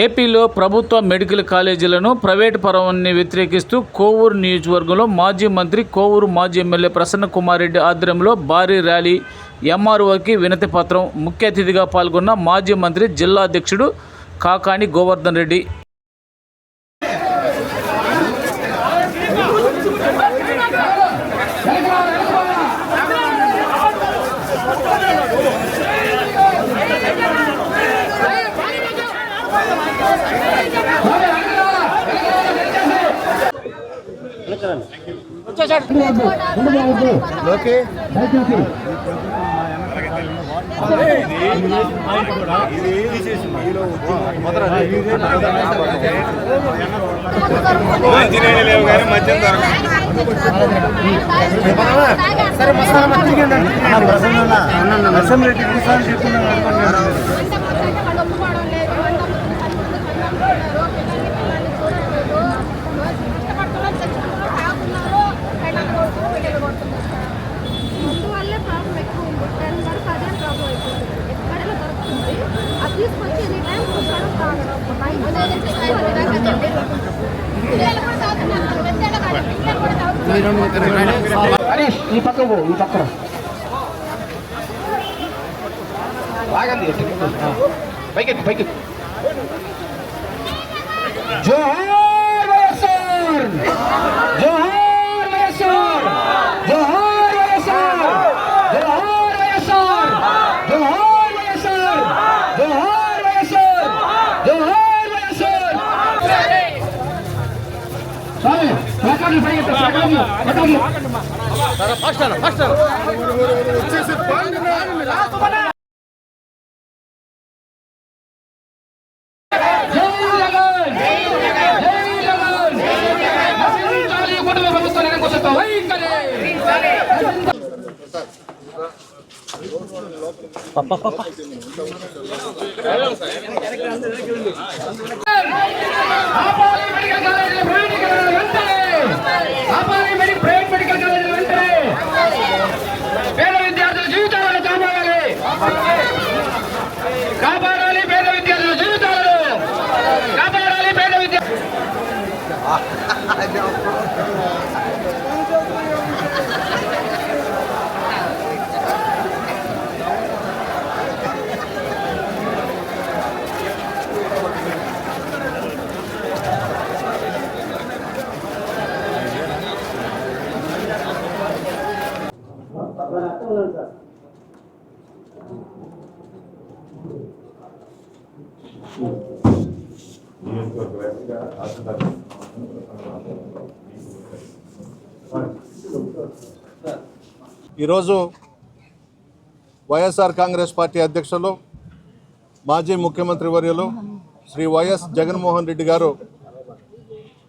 ఏపీలో ప్రభుత్వ medical కాలేజీలను private పరవాన్ని వ్యతిరేకిస్తూ కోవూరు నియోజకవర్గంలో మాజీ మంత్రి కోవూరు మాజీ ఎమ్మెల్యే ప్రసన్న కుమార్ రెడ్డి ఆధ్వర్యంలో భారీ ర్యాలీ ఎంఆర్ఓకి వినతి పత్రం ముఖ్య అతిథిగా పాల్గొన్న మాజీ మంత్రి జిల్లా అధ్యక్షుడు కాకాని గోవర్ధన్ రెడ్డి. లేవు కానీ మద్యం దొరకదు సరే మసాలా మజ్జిగ నరసింహరెడ్డి ఎన్నిసార్లు హరీష్ ఈ పక్క పో ఈ పక్కన బాగండి పైకి పైకి జోహార్ వైఎస్ఆర్ జోహార్ వైఎస్ఆర్ జోహార్ వైఎస్ఆర్ జోహార్ వైఎస్ఆర్ జోహార్ వైఎస్ఆర్ జోహార్ వైఎస్ఆర్ జోహార్ వైఎస్ఆర్ స్వామి ప్లాకార్డులు పైకి ప్లాకార్డులు ప్లాకార్డులు జై జగన్ జై జగన్ నశించాలి కుటుంబ ప్రభుత్వం నెలకొచ్చేస్తాం వైఖరి ఆపాలి మెడికల్ కాలేజీల ఆపాలి మెడి ప్రైవేట్ మెడికల్ కాలేజీల వెంటనే. పేద విద్యార్థుల జీవితాలను కాపాడాలి. కాపాడాలి పేద విద్యార్థుల జీవితాలను. కాపాడాలి పేద విద్య ఈరోజు వైఎస్ఆర్ కాంగ్రెస్ పార్టీ అధ్యక్షులు మాజీ ముఖ్యమంత్రి వర్యులు శ్రీ వైఎస్ జగన్మోహన్ రెడ్డి గారు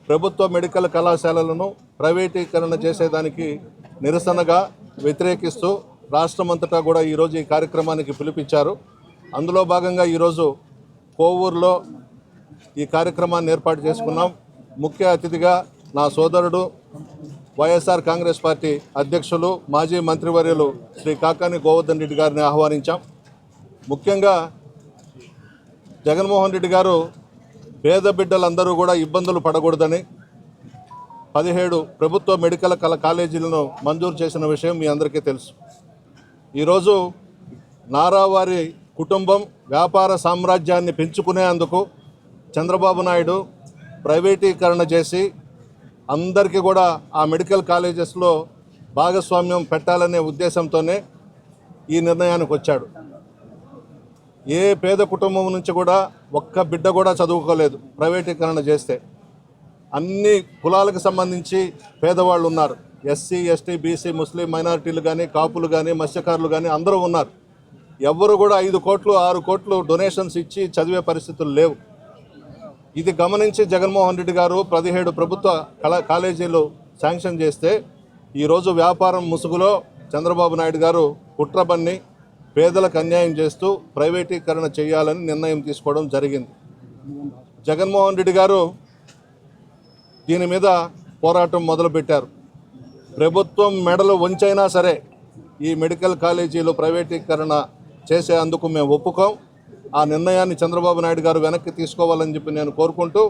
ప్రభుత్వ మెడికల్ కళాశాలలను ప్రైవేటీకరణ చేసేదానికి నిరసనగా వ్యతిరేకిస్తూ రాష్ట్రమంతటా కూడా ఈరోజు ఈ కార్యక్రమానికి పిలిపించారు. అందులో భాగంగా ఈరోజు కోవూరులో ఈ కార్యక్రమాన్ని ఏర్పాటు చేసుకున్నాం. ముఖ్య అతిథిగా నా సోదరుడు వైఎస్ఆర్ కాంగ్రెస్ పార్టీ అధ్యక్షులు మాజీ మంత్రివర్యులు శ్రీ కాకాని గోవర్ధన్ రెడ్డి గారిని ఆహ్వానించాం. ముఖ్యంగా జగన్మోహన్ రెడ్డి గారు పేద బిడ్డలందరూ కూడా ఇబ్బందులు పడకూడదని పదిహేడు ప్రభుత్వ మెడికల్ కళ కాలేజీలను మంజూరు చేసిన విషయం మీ అందరికీ తెలుసు. ఈరోజు నారావారి కుటుంబం వ్యాపార సామ్రాజ్యాన్ని పెంచుకునేందుకు చంద్రబాబు నాయుడు ప్రైవేటీకరణ చేసి అందరికీ కూడా ఆ మెడికల్ కాలేజెస్లో భాగస్వామ్యం పెట్టాలనే ఉద్దేశంతోనే ఈ నిర్ణయానికి వచ్చాడు. ఏ పేద కుటుంబం నుంచి కూడా ఒక్క బిడ్డ కూడా చదువుకోలేదు ప్రైవేటీకరణ చేస్తే. అన్ని కులాలకు సంబంధించి పేదవాళ్ళు ఉన్నారు. ఎస్సీ ఎస్టీ బీసీ ముస్లిం మైనారిటీలు కానీ కాపులు కానీ మత్స్యకారులు కానీ అందరూ ఉన్నారు. ఎవరు కూడా ఐదు కోట్లు ఆరు కోట్లు డొనేషన్స్ ఇచ్చి చదివే పరిస్థితులు లేవు. ఇది గమనించి జగన్మోహన్ రెడ్డి గారు పదిహేడు ప్రభుత్వ కళా కాలేజీలు శాంక్షన్ చేస్తే ఈరోజు వ్యాపారం ముసుగులో చంద్రబాబు నాయుడు గారు కుట్రబన్ని పేదలకు అన్యాయం చేస్తూ ప్రైవేటీకరణ చేయాలని నిర్ణయం తీసుకోవడం జరిగింది. జగన్మోహన్ రెడ్డి గారు దీని మీద పోరాటం మొదలుపెట్టారు. ప్రభుత్వం మెడలు వంచైనా సరే ఈ మెడికల్ కాలేజీలు ప్రైవేటీకరణ చేసేందుకు మేము ఒప్పుకోం. ఆ నిర్ణయాన్ని చంద్రబాబు నాయుడు గారు వెనక్కి తీసుకోవాలని చెప్పి నేను కోరుకుంటూ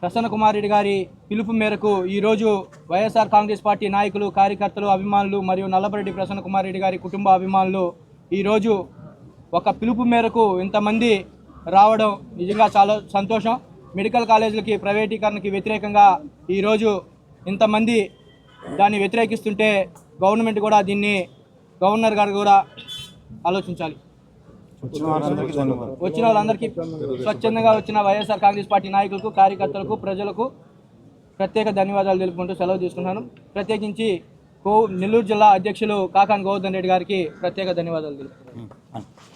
ప్రసన్న కుమార్ రెడ్డి గారి పిలుపు మేరకు ఈరోజు వైఎస్ఆర్ కాంగ్రెస్ పార్టీ నాయకులు కార్యకర్తలు అభిమానులు మరియు నల్లబరెడ్డి ప్రసన్న కుమార్ రెడ్డి గారి కుటుంబ అభిమానులు ఈరోజు ఒక పిలుపు మేరకు ఇంతమంది రావడం నిజంగా చాలా సంతోషం. మెడికల్ కాలేజీలకి ప్రైవేటీకరణకి వ్యతిరేకంగా ఈరోజు ఇంతమంది దాన్ని వ్యతిరేకిస్తుంటే గవర్నమెంట్ కూడా దీన్ని గవర్నర్ గారు కూడా ఆలోచించాలి. వచ్చిన వాళ్ళందరికీ స్వచ్ఛందంగా వచ్చిన వైఎస్ఆర్ కాంగ్రెస్ పార్టీ నాయకులకు కార్యకర్తలకు ప్రజలకు ప్రత్యేక ధన్యవాదాలు తెలుపుకుంటూ సెలవు తీసుకున్నాను ప్రత్యేకించి కో నెల్లూరు జిల్లా అధ్యక్షులు కాకాన్ గోవర్ధన్ రెడ్డి గారికి ప్రత్యేక ధన్యవాదాలు తెలుపుతున్నాను